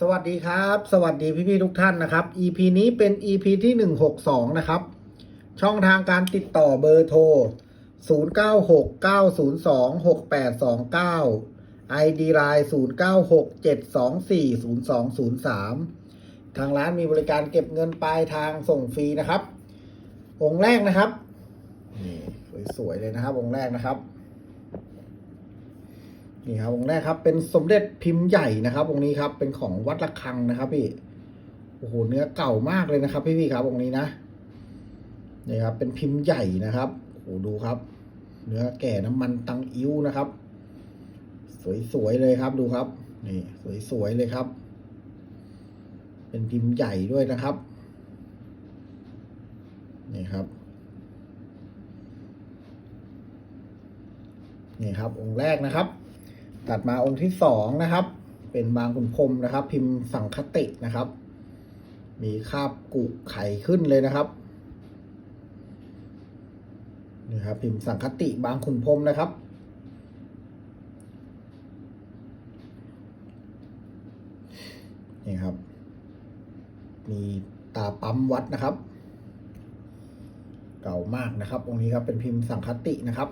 สวัสดีครับ สวัสดีพี่ๆทุกท่านนะครับ EP นี้เป็น EP ที่ 162 นะครับ ช่องทางการติดต่อเบอร์โทร 0969026829 ID Line 0967240203 ทางร้านมีบริการเก็บเงินปลายทางส่งฟรีนะครับ องค์แรกนะครับ นี่สวยๆเลยนะครับ องค์แรกนะครับ นี่ครับองค์แรกครับ เป็นสมเด็จพิมพ์ใหญ่นะครับองค์นี้ครับ เป็นของวัดระฆังนะครับ พี่โอ้โหเนื้อเก่ามากเลยนะครับ พี่พี่ครับองค์นี้นะนี่ครับ เป็นพิมพ์ใหญ่นะครับโอ้ดูครับ เนื้อแก่น้ำมันตังอิ้วนะครับ สวยๆเลยครับดูครับ นี่ สวยๆเลยครับ เป็นพิมพ์ใหญ่ด้วยนะครับ นี่ครับนี่ครับองค์แรกนะครับ ตัดมาองค์ที่สองนะครับ เป็นบางขุนพรมนะครับ พิมพ์สังคตินะครับ มีคาบกุไข่ขึ้นเลยนะครับนี่ครับ พิมพ์สังคติบางขุนพรมนะครับ นี่ครับ มีตาปั๊มวัดนะครับ เก่ามากนะครับ องค์นี้ครับเป็นพิมพ์สังคตินะครับ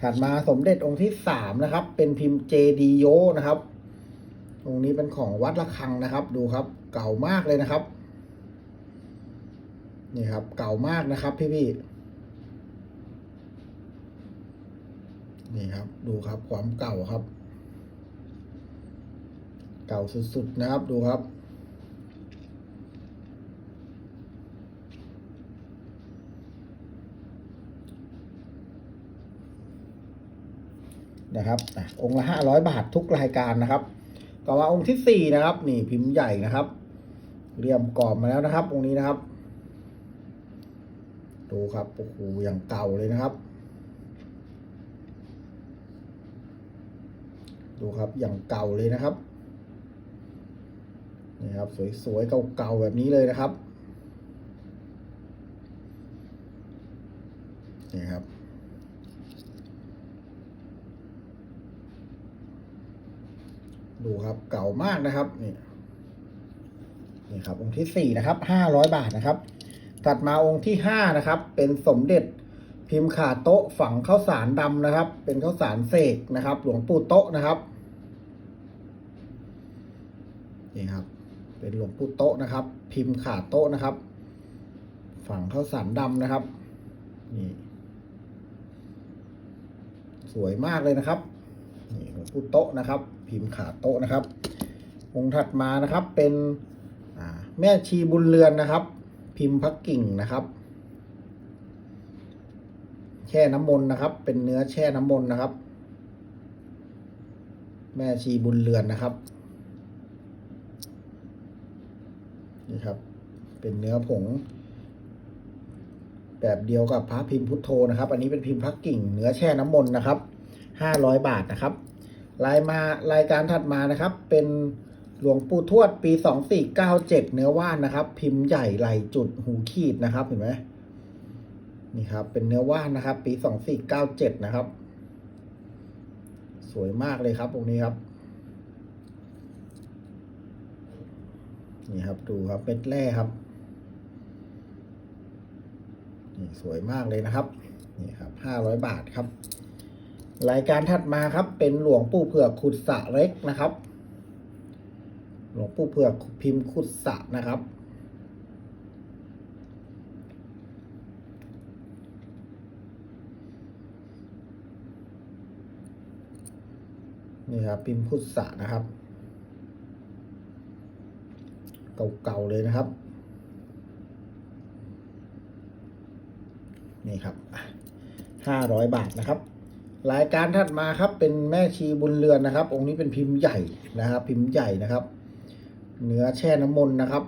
ถัดมาสมเด็จองค์ที่สามนะครับ เป็นพิมพ์เจดีโยนะครับองค์นี้เป็นของวัดระฆังนะครับ ดูครับ เก่ามากเลยนะครับ นี่ครับ เก่ามากนะครับ พี่พี่นี่ครับ ดูครับความเก่าครับ เก่าสุดๆนะครับ ดูครับ นะครับองค์ละห้าร้อยบาททุกรายการนะครับ ต่อมาองค์ที่สี่นะครับ นี่พิมพ์ใหญ่นะครับเรียมกรอบมาแล้วนะครับ องค์นี้นะครับ ดูครับโอ้โหอย่างเก่าเลยนะครับ ดูครับอย่างเก่าเลยนะครับนี่ครับ สวยๆเก่าๆแบบนี้เลยนะครับนี่ครับ ดูครับเก่ามากนะครับนี่นี่ครับ องค์ที่สี่นะครับห้าร้อยบาทนะครับ ตัดมาองค์ที่ห้านะครับ เป็นสมเด็จพิมพ์ขาโต๊ะฝังข้าวสารดำนะครับ เป็นข้าวสารเสกนะครับ หลวงปู่โต๊ะนะครับนี่ครับ เป็นหลวงปู่โต๊ะนะครับ พิมพ์ขาโต๊ะนะครับ ฝังข้าวสารดำนะครับนี่สวยมากเลยนะครับนี่หลวงปู่โต๊ะนะครับ พิมพ์ขาโต๊ะนะครับ องค์ถัดมานะครับเป็นแม่ชีบุญเรือนนะครับ พิมพ์พักกิ่งนะครับ แช่น้ำมนต์นะครับ เป็นเนื้อแช่น้ำมนต์นะครับ แม่ชีบุญเรือนนะครับนี่ครับ เป็นเนื้อผง แบบเดียวกับพระพิมพ์พุทโธนะครับ อันนี้เป็นพิมพ์พักกิ่ง เนื้อแช่น้ำมนต์นะครับห้าร้อยบาทนะครับ รายมารายการถัดมานะครับ เป็นหลวงปู่ทวดปีสองสี่เก้าเจ็ดเนื้อว่านนะครับ พิมพ์ใหญ่ไหลจุดหูขีดนะครับเห็นไหมนี่ครับ เป็นเนื้อว่านนะครับ ปีสองสี่เก้าเจ็ดนะครับ สวยมากเลยครับตรงนี้ครับ นี่ครับดูครับเม็ดแร่ครับนี่สวยมากเลยนะครับ นี่ครับห้าร้อยบาทครับ รายการถัดมาครับ เป็นหลวงปู่เผือกขุดสระเล็กนะครับ หลวงปู่เผือกพิมพ์ขุดสะนะครับ นี่ครับพิมพ์ขุดสะนะครับ เก่าๆเลยนะครับ นี่ครับห้าร้อยบาทนะครับ รายการถัดมาครับเป็นแม่ชีบุญเรือนนะครับ องค์นี้เป็นพิมพ์ใหญ่นะครับ พิมพ์ใหญ่นะครับ เนื้อแช่น้ำมนต์นะครับ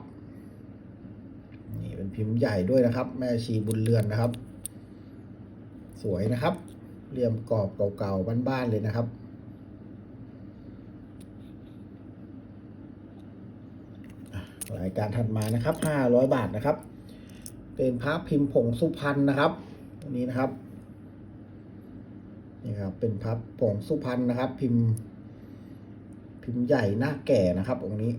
นี่เป็นพิมพ์ใหญ่ด้วยนะครับ แม่ชีบุญเรือนนะครับ สวยนะครับเรียมกรอบเก่าๆบ้านๆเลยนะครับ รายการถัดมานะครับห้าร้อยบาทนะครับ เป็นพระพิมพ์ผงสุพรรณนะครับอันนี้นะครับ นี่ครับเป็นพับผงสุพรรณนะครับ พิมพ์พิพิมพ์ใหญ่หน้าแก่นะครับองค์นี้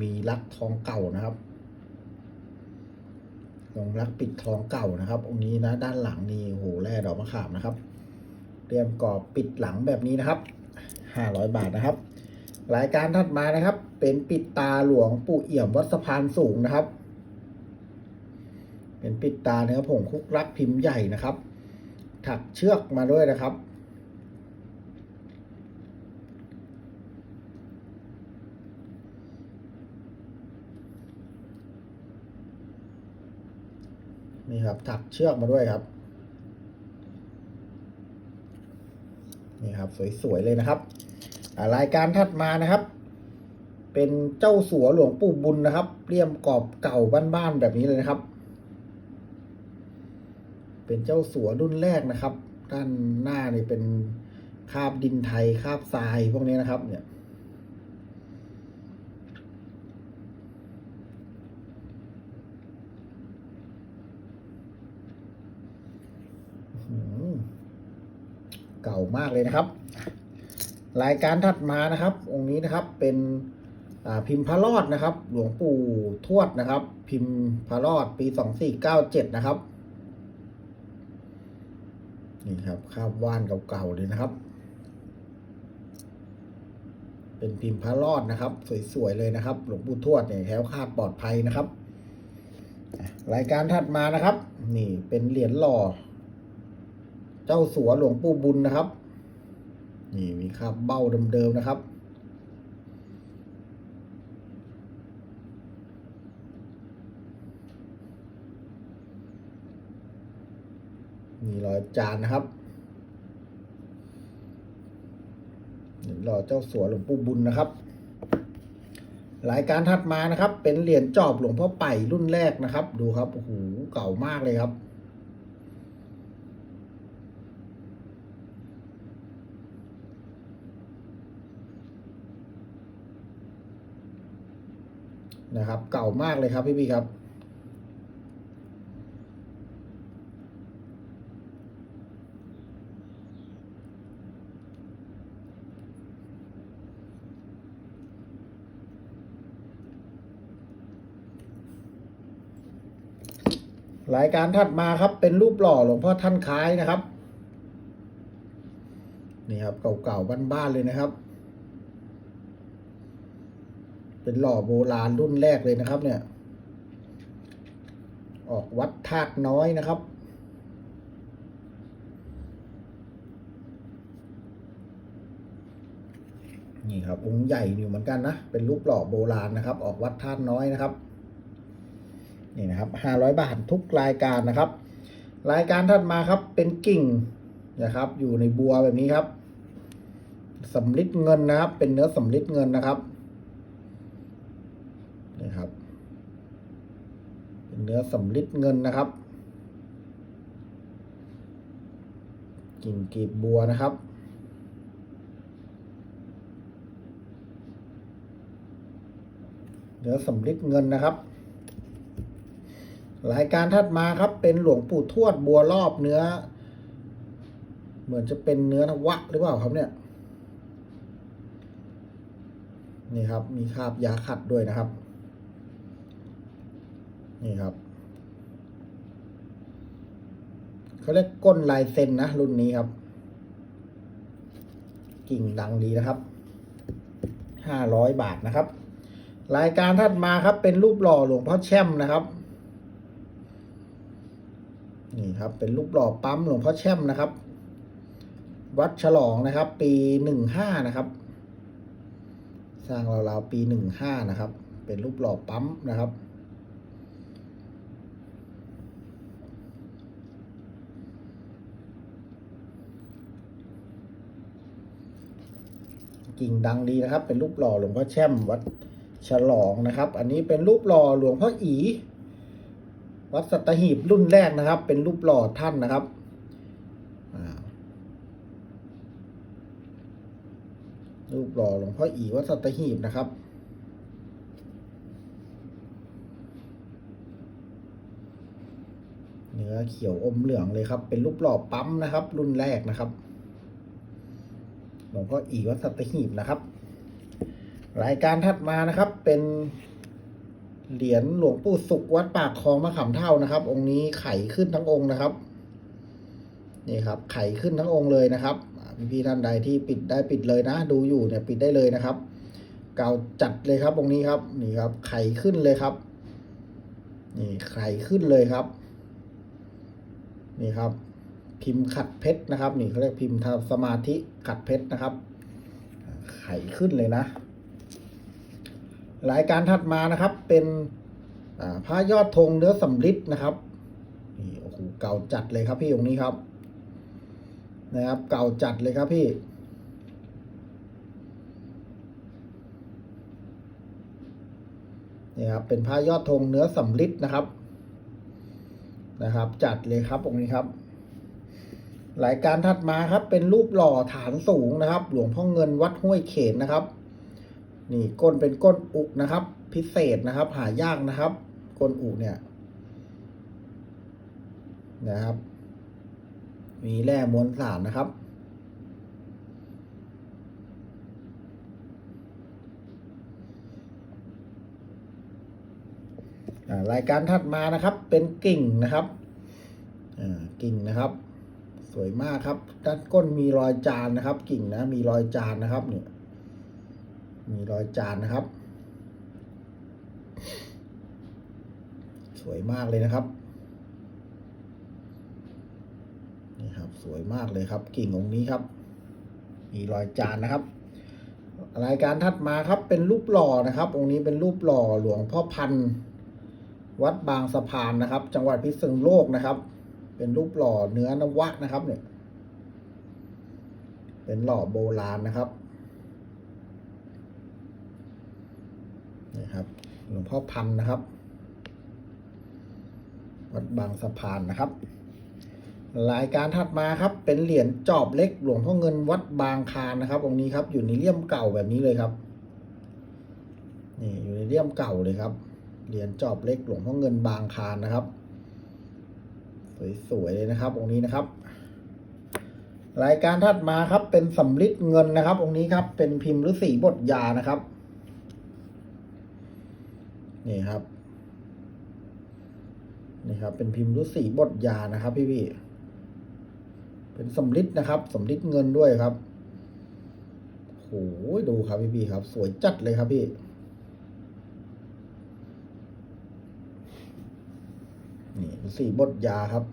มีลักทองเก่านะครับลงรักปิดทองเก่านะครับ องค์นี้นะด้านหลังนี่โหแร่ดอกมะขามนะครับเตรียมกรอบปิดหลังแบบนี้นะครับห้าร้อยบาทนะครับ รายการถัดมานะครับ เป็นปิดตาหลวงปู่เอี่ยมวัดสะพานสูงนะครับ เป็นปิดตาเนื้อผงคุกรักพิมพ์ใหญ่นะครับ ถักเชือกมาด้วยนะครับ นี่ครับถักเชือกมาด้วยครับ นี่ครับสวยๆเลยนะครับรายการถัดมานะครับ เป็นเจ้าสัวหลวงปู่บุญนะครับเรียมกรอบเก่าบ้านๆแบบนี้เลยนะครับ เป็นเจ้าสัวรุ่นแรกนะครับ ด้านหน้านี่เป็นคาบดินไทยคาบทรายพวกนี้นะครับ เนี่ยเก่ามากเลยนะครับ รายการถัดมานะครับ องค์นี้นะครับเป็นพิมพ์พระรอดนะครับ หลวงปู่ทวดนะครับ พิมพ์พระรอดปีสองสี่เก้าเจ็ดนะครับ นี่ครับคาบว่านเก่าๆเลยนะครับ เป็นพิมพ์พระรอดนะครับ สวยๆเลยนะครับ หลวงปู่ทวดเนี่ยแถวคาดปลอดภัยนะครับ รายการถัดมานะครับ นี่เป็นเหรียญหล่อ เจ้าสัวหลวงปู่บุญนะครับ นี่มีคาบเบ้าเดิมๆนะครับ มีรอย จานนะครับนี่รอเจ้าสัวหลวงปู่บุญนะครับ รายการถัดมานะครับ เป็นเหรียญจอบหลวงพ่อไป่รุ่นแรกนะครับ ดูครับโอ้โหเก่ามากเลยครับนะครับ เก่ามากเลยครับพี่พี่ครับ รายการถัดมาครับ เป็นรูปหล่อหลวงพ่อท่านคล้ายนะครับ นี่ครับเก่าๆบ้านๆเลยนะครับ เป็นหล่อโบราณรุ่นแรกเลยนะครับ เนี่ย ออกวัดธาตุน้อยนะครับนี่ครับองค์ใหญ่อยู่เหมือนกันนะ เป็นรูปหล่อโบราณนะครับ ออกวัดธาตุน้อยนะครับ นี่นะครับห้าร้อยบาททุกรายการนะครับ รายการถัดมาครับเป็นกิ่งนะครับ อยู่ในบัวแบบนี้ครับสำลิดเงินนะครับ เป็นเนื้อสำลิดเงินนะครับนี่ครับเป็นเนื้อสำลิดเงินนะครับ กิ่งกีบบัวนะครับเนื้อสำลิดเงินนะครับ รายการถัดมาครับ เป็นหลวงปู่ทวดบัวรอบเนื้อ เหมือนจะเป็นเนื้อนวะหรือเปล่าครับเนี่ย นี่ครับ มีคาบยาขัดด้วยนะครับ นี่ครับเขาเรียกก้นลายเซ็นนะ รุ่นนี้ครับ กิ่งดังดีนะครับห้าร้อยบาทนะครับ รายการถัดมาครับเป็นรูปหล่อหลวงพ่อแช่มนะครับ นี่ครับ เป็นรูปหล่อปั๊มหลวงพ่อแช่มนะครับ วัดฉลองนะครับ ปีหนึ่งห้านะครับ สร้างราวๆปีหนึ่งห้านะครับ เป็นรูปหล่อปั๊มนะครับกิ่งดังดีนะครับ เป็นรูปหล่อหลวงพ่อแช่มวัดฉลองนะครับ อันนี้เป็นรูปหล่อหลวงพ่ออี วัดสัตหีบรุ่นแรกนะครับ เป็นรูปหล่อท่านนะครับรูปหล่อหลวงพ่ออีวัดสัตหีบนะครับเนื้อเขียวอมเหลืองเลยครับ เป็นรูปหล่อปั๊มนะครับ รุ่นแรกนะครับหลวงพ่ออีวัดสัตหีบนะครับ รายการถัดมานะครับเป็น เหรียญหลวงปู่สุขวัดปากคลองมะขามเท่านะครับ องค์นี้ไขขึ้นทั้งองค์นะครับ นี่ครับ ไขขึ้นทั้งองค์เลยนะครับพี่พี่ๆท่านใดที่ปิดได้ปิดเลยนะ ดูอยู่เนี่ยปิดได้เลยนะครับ เก่าจัดเลยครับองค์นี้ครับ นี่ครับ ไขขึ้นเลยครับ นี่ไขขึ้นเลยครับ นี่ครับ พิมพ์ขัดเพชรนะครับ นี่เขาเรียกพิมพ์ทำสมาธิขัดเพชรนะครับ ไขขึ้นเลยนะ รายการถัดมานะครับ เป็นผ้ายอดธงเนื้อสำริดนะครับนี่โอ้โหเก่าจัดเลยครับพี่องค์นี้ครับนะครับ เก่าจัดเลยครับพี่นี่ครับเป็นผ้ายอดธงเนื้อสำริดนะครับนะครับ จัดเลยครับองค์นี้ครับรายการถัดมาครับเป็นรูปหล่อฐานสูงนะครับ หลวงพ่อเงินวัดห้วยเขนนะครับ นี่ก้นเป็นก้นอุกนะครับ พิเศษนะครับ หายากนะครับ ก้นอุกเนี่ยนะครับ มีแร่มวลสารนะครับ รายการถัดมานะครับ เป็นกิ่งนะครับกิ่งนะครับ สวยมากครับ ด้านก้นมีรอยจานนะครับ กิ่งนะ มีรอยจานนะครับเนี่ย มีรอยจานนะครับ สวยมากเลยนะครับนี่ครับ สวยมากเลยครับ กิ่งองค์นี้ครับ มีรอยจานนะครับ รายการถัดมาครับเป็นรูปหล่อนะครับ องค์นี้เป็นรูปหล่อหลวงพ่อพันธ์วัดบางสะพานนะครับ จังหวัดพิษณุโลกนะครับ เป็นรูปหล่อเนื้อนวะนะครับเนี่ยเป็นหล่อโบราณนะครับ ครับ หลวงพ่อพันนะครับ วัดบางสะพานนะครับ รายการถัดมาครับ เป็นเหรียญจอบเล็ก หลวงพ่อเงินวัดบางคานนะครับองค์นี้ครับอยู่ในเลี่ยมเก่าแบบนี้เลยครับนี่อยู่ในเลี่ยมเก่าเลยครับเหรียญจอบเล็กหลวงพ่อเงินบางคานนะครับ สวยๆเลยนะครับ องค์นี้นะครับ รายการถัดมาครับเป็นสำริดเงินนะครับ องค์นี้ครับ เป็นพิมพ์ฤาษีบทยานะครับ นี่ครับ นี่ครับ เป็นพิมพ์ฤาษีบทยานะครับ พี่พี่เป็นสำริดนะครับสำริดเงินด้วยครับโหดูครับพี่พี่ครับ สวยจัดเลยครับพี่นี่สีบทยาครับ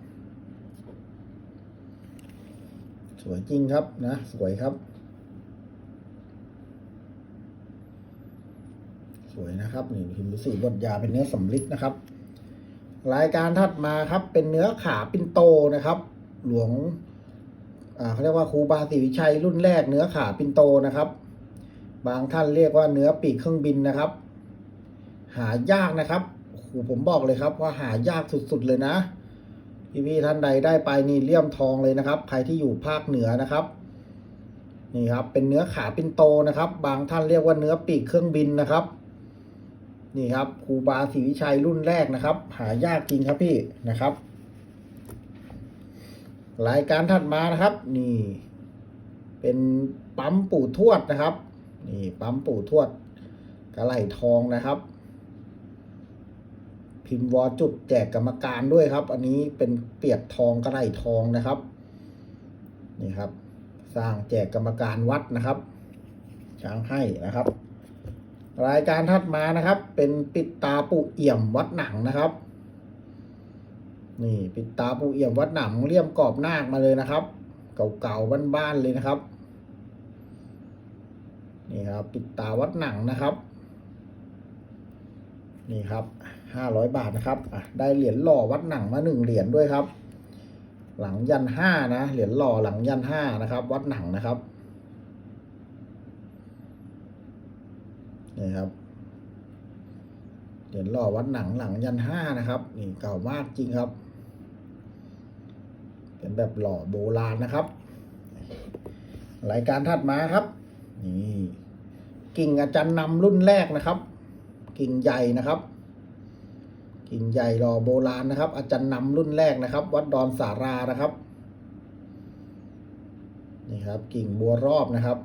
สวยจริงครับนะ สวยครับ สวย นะครับนี่พิมพ์สีบทยาเป็นเนื้อสำลิดนะครับ รายการถัดมาครับเป็นเนื้อขาปินโตนะครับ หลวงเขาเรียกว่าครูบาศรีวิชัยรุ่นแรกเนื้อขาปินโตนะครับ บางท่านเรียกว่าเนื้อปีกเครื่องบินนะครับ หายากนะครับโอ้โหผมบอกเลยครับว่าหายากสุดๆเลยนะพี่ๆท่านใดได้ไปนี่เลี่ยมทองเลยนะครับ ใครที่อยู่ภาคเหนือนะครับ นี่ครับเป็นเนื้อขาปินโตนะครับ บางท่านเรียกว่าเนื้อปีกเครื่องบินนะครับ นี่ครับครูบาศรีวิชัยรุ่นแรกนะครับ หายากจริงครับพี่นะครับรายการถัดมานะครับ นี่ เป็นปั๊มปู่ทวดนะครับ นี่ปั๊มปู่ทวดกระไหลทองนะครับ พิมพ์วอจุดแจกกรรมการด้วยครับ อันนี้เป็นเปียกทองกระไหลทองนะครับ นี่ครับ สร้างแจกกรรมการวัดนะครับช้างให้นะครับ รายการถัดมานะครับ เป็นปิดตาปูเอี่ยมวัดหนังนะครับ นี่ปิดตาปูเอี่ยมวัดหนังเลี่ยมกรอบนาคมาเลยนะครับ เก่าๆบ้านๆเลยนะครับ นี่ครับ ปิดตาวัดหนังนะครับ นี่ครับห้าร้อยบาทนะครับอะได้เหรียญหล่อวัดหนังมาหนึ่งเหรียญด้วยครับ หลังยันห้านะเหรียญหล่อหลังยันห้านะครับ วัดหนังนะครับ นี่ครับเหรียญหล่อวัดหนังหลังยันห้านะครับนี่เก่ามากจริงครับ เป็นแบบหล่อโบราณนะครับ รายการถัดมาครับ นี่กิ่งอาจารย์นำรุ่นแรกนะครับ กิ่งใหญ่นะครับ กิ่งใหญ่หล่อโบราณนะครับ อาจารย์นำรุ่นแรกนะครับ วัดดอนสารานะครับ นี่ครับ กิ่งบัวรอบนะครับ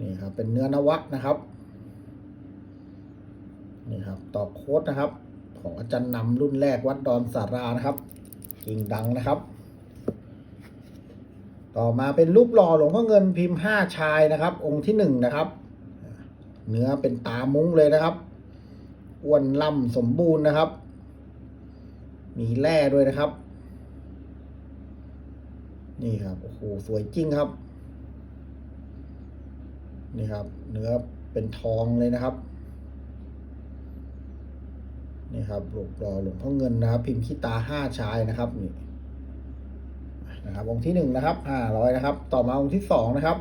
นี่ครับ เป็นเนื้อนวะนะครับ นี่ครับ ต่อโค้ดนะครับ ของอาจารย์นำรุ่นแรกวัดดอนสารานะครับกิ่งดังนะครับ ต่อมาเป็นรูปหล่อหลวงพ่อเงินพิมพ์ห้าชายนะครับ องค์ที่หนึ่งนะครับ เนื้อเป็นตามุ้งเลยนะครับอ้วนล่ำสมบูรณ์นะครับ มีแร่ด้วยนะครับ นี่ครับโอ้โหสวยจริงครับ นี่ครับ เนื้อเป็นทองเลยนะครับนี่ครับหลวงรอหลวงพ่อเงินนะครับ พิมพ์ขี้ตาห้าชายนะครับนี่นะครับองค์ที่หนึ่งนะครับห้าร้อยนะครับ ต่อมาองค์ที่สองนะครับ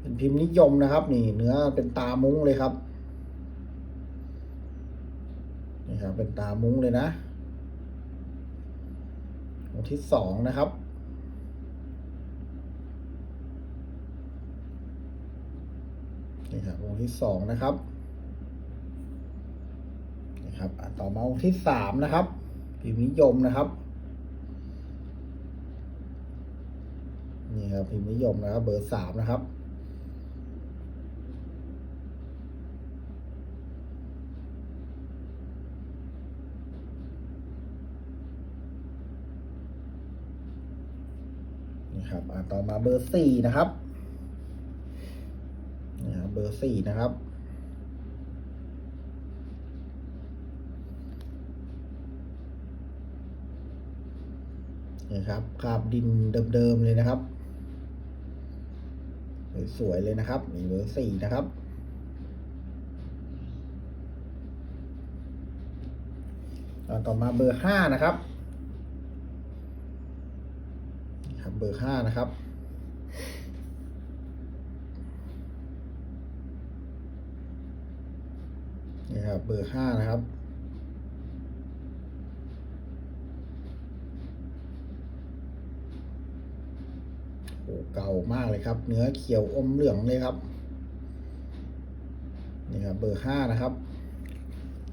เป็นพิมพ์นิยมนะครับ นี่ เนื้อเป็นตามุ้งเลยครับนี่ครับเป็นตามุ้งเลยนะองค์ที่สองนะครับ นี่ครับองค์ที่สองนะครับนี่ครับอะต่อมาองค์ที่สามนะครับพิมพ์นิยมนะครับนี่ครับพิมพ์นิยมนะครับ เบอร์สามนะครับนี่ครับอะต่อมาเบอร์สี่นะครับ อสี่นะครับ นี่ครับคราบดินเดิมๆเลยนะครับ สวยๆเลยนะครับนี่เบอร์สี่นะครับต่อมาเบอร์ห้านะครับครับเบอร์ห้านะครับ นี่ครับเบอร์ห้านะครับโอ้เก่ามากเลยครับ เนื้อเขียวอมเหลืองเลยครับนี่ครับเบอร์ห้านะครับ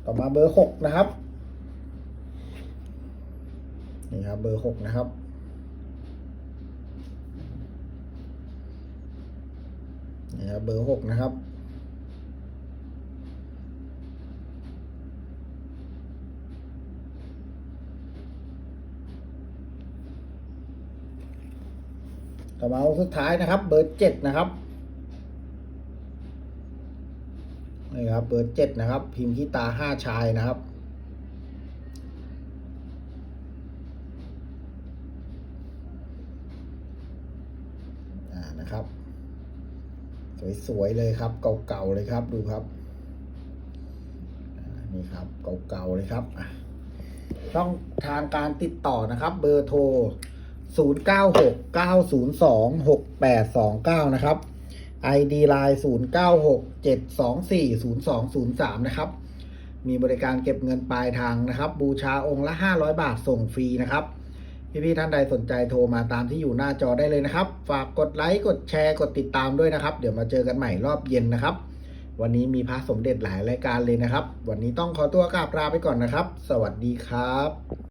ต่อมาเบอร์หกนะครับนี่ครับเบอร์หกนะครับนี่ครับเบอร์หกนะครับ ต่อมาสุดท้ายนะครับ เบอร์เจ็ดนะครับนี่ครับ เบอร์เจ็ดนะครับ พิมพ์ขี้ตาห้าชายนะครับอ่านะครับ สวยๆเลยครับ เก่าๆเลยครับดูครับนี่ครับเก่าๆเลยครับอะต้องทางการติดต่อนะครับ เบอร์โทร 0 9 6 9 0 2 6 8 2 9 นะครับ ID Line 0 9 6 7 2 4 0 2 0 3 นะครับ มีบริการเก็บเงินปลายทางนะครับ บูชาองค์ละ 500 บาทส่งฟรีนะครับ พี่ๆท่านใดสนใจโทรมาตามที่อยู่หน้าจอได้เลยนะครับ ฝากกดไลค์กดแชร์กดติดตามด้วยนะครับ เดี๋ยวมาเจอกันใหม่รอบเย็นนะครับ วันนี้มีพระสมเด็จหลายรายการเลยนะครับ วันนี้ต้องขอตัวกราบลาไปก่อนนะครับ สวัสดีครับ